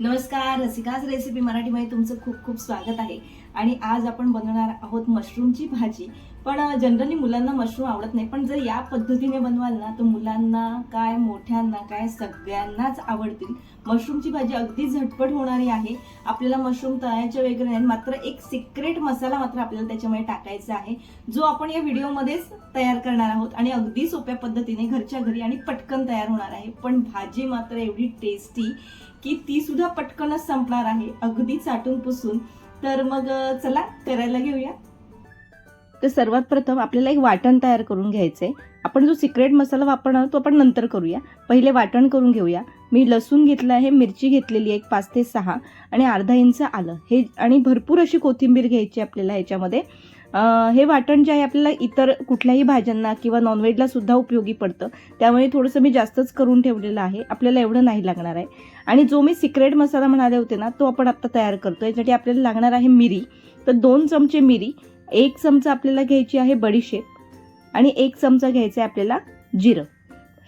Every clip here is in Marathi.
नमस्कार रसिकाज रेसिपी मराठीमध्ये तुमचं खूप खूप स्वागत आहे. आणि आज आपण बनवणार आहोत मशरूमची भाजी. पण जनरली मुलांना मशरूम आवडत नाही. पण जर या पद्धतीने बनवाल ना तर मुलांना काय मोठ्यांना काय सगळ्यांनाच आवडतील. मशरूमची भाजी अगदी झटपट होणारी आहे. आपल्याला मशरूम तळायचे वगैरे नाही. मात्र एक सिक्रेट मसाला मात्र आपल्याला त्याच्यामध्ये टाकायचा आहे. जो आपण या व्हिडिओमध्येच तयार करणार आहोत. आणि अगदी सोप्या पद्धतीने घरच्या घरी आणि पटकन तयार होणार आहे. पण भाजी मात्र एवढी टेस्टी की ती सुद्धा पटकनच संपणार आहे. अगदी चाटून पुसून. तर मग चला करायला घेऊया. तर सर्वात प्रथम आपल्याला एक वाटण तयार करून घ्यायचंय. आपण जो सिक्रेट मसाला वापरणार तो आपण नंतर करूया. पहिले वाटण करून घेऊया. मी लसूण घेतलं आहे मिरची घेतलेली आहे एक पाच ते सहा. आणि अर्धा इंच आलं. हे आणि भरपूर अशी कोथिंबीर घ्यायची आपल्याला ह्याच्यामध्ये. हे वाटण जे आहे आपल्याला इतर कुठल्याही भाज्यांना किंवा नॉनव्हेजला सुद्धा उपयोगी पडतं. त्यामुळे थोडंसं मी जास्तच करून ठेवलेलं आहे. आपल्याला एवढं नाही लागणार आहे. आणि जो मी सिक्रेट मसाला म्हणाले होते ना तो आपण आत्ता तयार करतो यासाठी आपल्याला लागणार आहे मिरी. तर दोन चमचे मिरी एक चमचा आपल्याला घ्यायची आहे बडीशेप आणि एक चमचा घ्यायचा आहे आपल्याला जिरं.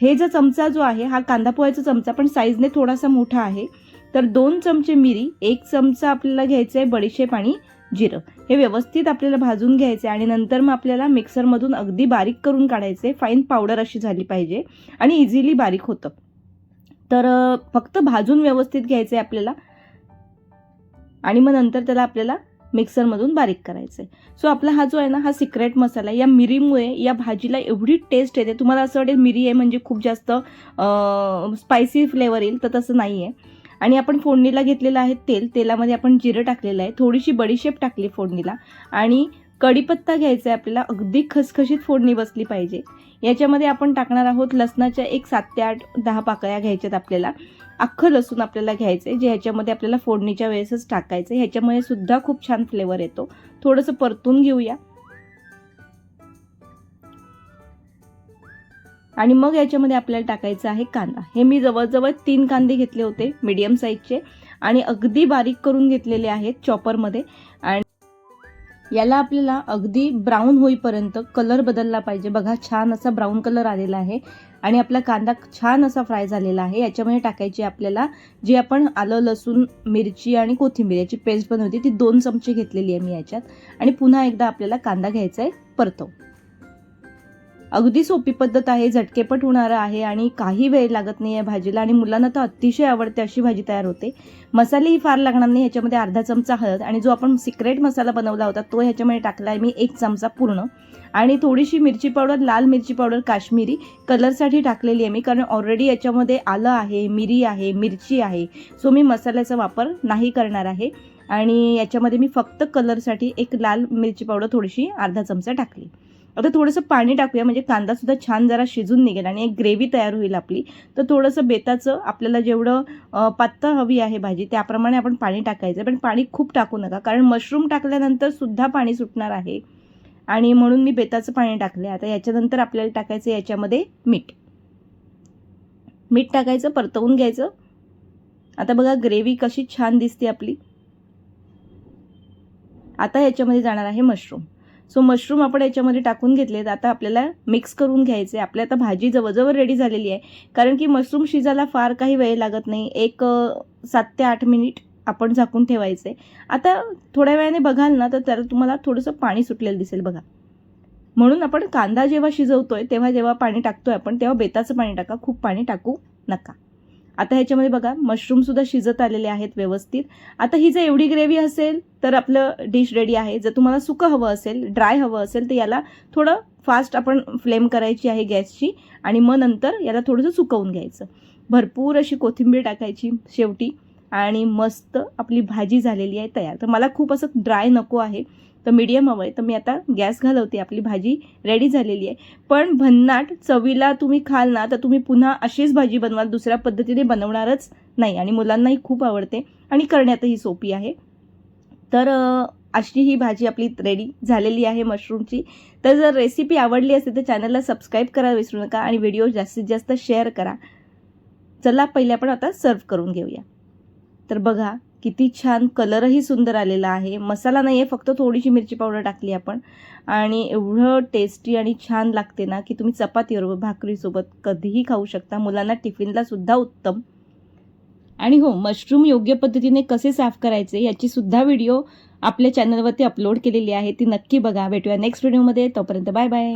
हे जो चमचा जो आहे हा कांदा पोह्याचा चमचा पण साईजने थोडासा मोठा आहे. तर दोन चमचे मिरी एक चमचा आपल्याला घ्यायचा आहे बडीशेप आणि जिरं. हे व्यवस्थित आपल्याला भाजून घ्यायचे आणि नंतर मग आपल्याला मिक्सरमधून अगदी बारीक करून काढायचे. फाईन पावडर अशी झाली पाहिजे आणि इझिली बारीक होतं. तर फक्त भाजून व्यवस्थित घ्यायचं आहे आपल्याला आणि मग नंतर त्याला आपल्याला मिक्सरमधून बारीक करायचं आहे सो आपला हा जो आहे ना हा सिक्रेट मसाला या मिरीमुळे या भाजीला एवढी टेस्ट येते. तुम्हाला असं वाटेल मिरी आहे म्हणजे खूप जास्त स्पायसी फ्लेवर येईल तर तसं नाही आहे आणि आपण फोडणीला घेतलेलं आहे तेल तेलामध्ये आपण जिरं टाकलेलं आहे. थोडीशी बडीशेप टाकली फोडणीला. आणि कढीपत्ता घ्यायचा आहे आपल्याला अगदी खसखशीत फोडणी बसली पाहिजे. याच्यामध्ये आपण टाकणार आहोत लसणाच्या एक सात ते आठ दहा पाकळ्या घ्यायच्यात आपल्याला. अख्खं लसूण आपल्याला घ्यायचं आहे जे ह्याच्यामध्ये आपल्याला फोडणीच्या वेळेसच टाकायचं आहे ह्याच्यामुळे सुद्धा खूप छान फ्लेवर येतो. थोडंसं परतून घेऊया. आणि मग याच्यामध्ये आपल्याला टाकायचं आहे कांदा. हे मी जवळजवळ तीन कांदे घेतले होते मीडियम साईजचे आणि अगदी बारीक करून घेतलेले आहेत चॉपरमध्ये आणि याला आपल्याला अगदी ब्राऊन होईपर्यंत कलर बदलला पाहिजे. बघा छान असा ब्राऊन कलर आलेला आहे. आणि आपला कांदा छान असा फ्राय झालेला आहे. याच्यामध्ये टाकायची आपल्याला जी आपण आलं लसूण मिरची आणि कोथिंबीर याची पेस्ट बनवली ती दोन चमचे घेतलेली आहे मी याच्यात. आणि पुन्हा एकदा आपल्याला कांदा घ्यायचा आहे परतव. अगदी सोपी पद्धत आहे झटकेपट होणारं आहे आणि काही वेळ लागत नाही आहे भाजीला आणि मुलांना तर अतिशय आवडते अशी भाजी तयार होते. मसालेही फार लागणार नाही ह्याच्यामध्ये अर्धा चमचा हळद आणि जो आपण सिक्रेट मसाला बनवला होता तो ह्याच्यामध्ये टाकला आहे मी एक चमचा पूर्ण. आणि थोडीशी मिरची पावडर लाल मिरची पावडर काश्मीरी कलरसाठी टाकलेली आहे मी कारण ऑलरेडी याच्यामध्ये आलं आहे मिरी आहे मिरची आहे. सो मी मसाल्याचा वापर नाही करणार आहे. आणि याच्यामध्ये मी फक्त कलरसाठी एक लाल मिरची पावडर थोडीशी अर्धा चमचा टाकली. आता थोडंसं पाणी टाकूया म्हणजे कांदासुद्धा छान जरा शिजून निघेल आणि एक ग्रेव्ही तयार होईल आपली. तर थोडंसं बेताचं आपल्याला जेवढं पत्ता हवी आहे भाजी त्याप्रमाणे आपण पाणी टाकायचं. पण पाणी खूप टाकू नका कारण मशरूम टाकल्यानंतर सुद्धा पाणी सुटणार आहे. आणि म्हणून मी बेताचं पाणी टाकले आता याच्यानंतर आपल्याला टाकायचं याच्यामध्ये मीठ. मीठ टाकायचं परतवून घ्यायचं. आता बघा ग्रेव्ही कशी छान दिसते आपली. आता याच्यामध्ये जाणार आहे मशरूम. सो मशरूम आपण याच्यामध्ये टाकून घेतलेत. आता आपल्याला मिक्स करून घ्यायचे. आपल्या आता भाजी जवळजवळ रेडी झालेली आहे. कारण की मशरूम शिजायला फार काही वेळ लागत नाही. एक सात ते आठ मिनिट आपण झाकून ठेवायचे. आता थोड्या वेळाने बघाल ना तर त्याला तुम्हाला थोडंसं पाणी सुटलेलं दिसेल बघा. म्हणून आपण कांदा जेव्हा शिजवतोय तेव्हा जेव्हा पाणी टाकतोय आपण तेव्हा बेताचं पाणी टाका. खूप पाणी टाकू नका. आता ह्याच्यामध्ये बघा मशरूमसुद्धा शिजत आलेले आहेत व्यवस्थित. आता ही जर एवढी ग्रेव्ही असेल तर आपलं डिश रेडी आहे. जर तुम्हाला सुकं हवं असेल ड्राय हवं असेल तर याला थोडं फास्ट आपण फ्लेम करायची आहे गॅसची आणि मग नंतर याला थोडंसं सुकवून घ्यायचं. भरपूर अशी कोथिंबीर टाकायची शेवटी. आणि मस्त आपली भाजी झालेली आहे तयार. तर मला खूप असं ड्राय नको आहे. तर मीडियम हवं आहे तर मी आता गॅस घालवते. आपली भाजी रेडी झालेली आहे. पण भन्नाट चवीला तुम्ही खाल ना तर तुम्ही पुन्हा अशीच भाजी बनवाल. दुसऱ्या पद्धतीने बनवणारच नाही. आणि मुलांनाही खूप आवडते. आणि करण्यातही सोपी आहे. तर अशी ही भाजी आपली रेडी झालेली आहे मशरूमची तर जर रेसिपी आवडली असेल तर चॅनलला सबस्क्राईब करायला विसरू नका. आणि व्हिडिओ जास्तीत जास्त शेअर करा. चला पहिले आपण आता सर्व करून घेऊया. तर बघा किती छान कलरही सुंदर आलेला आहे. मसाला नाही आहे फक्त थोडीशी मिरची पावडर टाकली आपण. आणि एवढं टेस्टी आणि छान लागते ना की तुम्ही चपातीबरोबर भाकरीसोबत कधीही खाऊ शकता. मुलांना टिफिनला सुद्धा उत्तम. आणि हो मशरूम योग्य पद्धतीने कसे साफ करायचे याची सुद्धा व्हिडिओ आपल्या चॅनलवरती अपलोड केलेली आहे. ती नक्की बघा. भेटूया नेक्स्ट व्हिडिओमध्ये तोपर्यंत बाय बाय